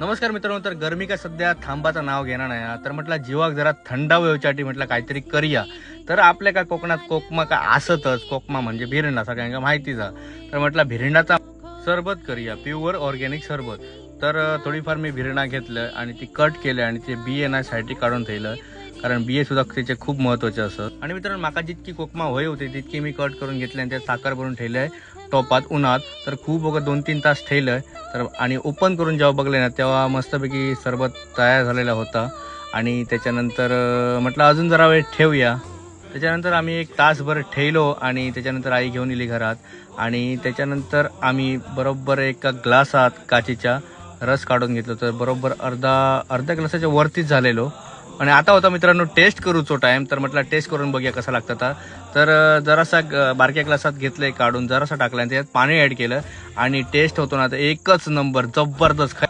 नमस्कार मित्रांनो तर गरमी का सध्या थांबाचं नाव घेणार नाही हा. तर म्हटलं जीवाक जरा थंडाव येऊच्यासाठी म्हटलं काहीतरी करूया. तर आपल्या काय कोकणात कोकमा का असतच कोकमा म्हणजे भिरिंडा सगळ्यांना माहितीच आहे. तर म्हटलं भिरिंडाचा सरबत करूया प्युअर ऑर्गॅनिक सरबत. तर थोडीफार मी भिरणा घेतलं आणि ती कट केलं आणि ते बी एन आय साईडची काढून ठेवलं. कारण बिये सुद्धा त्याचे खूप महत्त्वाचे असत आणि मित्रांनो माका जितकी कोकमा होय होती तितकी मी कट करून घेतली आणि त्यात साखर भरून आहे. टोपात उन्हात तर खूप बघा दोन तीन तास ठेवलंय तर आणि ओपन करून जेव्हा बघले ना तेव्हा मस्तपैकी सरबत तयार झालेला होता. आणि त्याच्यानंतर म्हटलं अजून जरा वेळ ठेवूया. त्याच्यानंतर आम्ही एक तासभर ठेवलो आणि त्याच्यानंतर आई घेऊन येली घरात. आणि त्याच्यानंतर आम्ही बरोबर एका ग्लासात काचीच्या रस काढून घेतलो तर बरोबर अर्धा अर्ध्या ग्लासाच्या वरतीच झालेलो. आणि आता होता मित्रांनो टेस्ट करूचो टाइम तर म्हटलं टेस्ट करून बघूया कसा लागतं आता. तर जरासा बारक्या ग्लासात घेतलंय काढून जरासा टाकला आणि त्याच्यात पाणी ऍड केलं. आणि टेस्ट होतो ना तर एकच नंबर जबरदस्त.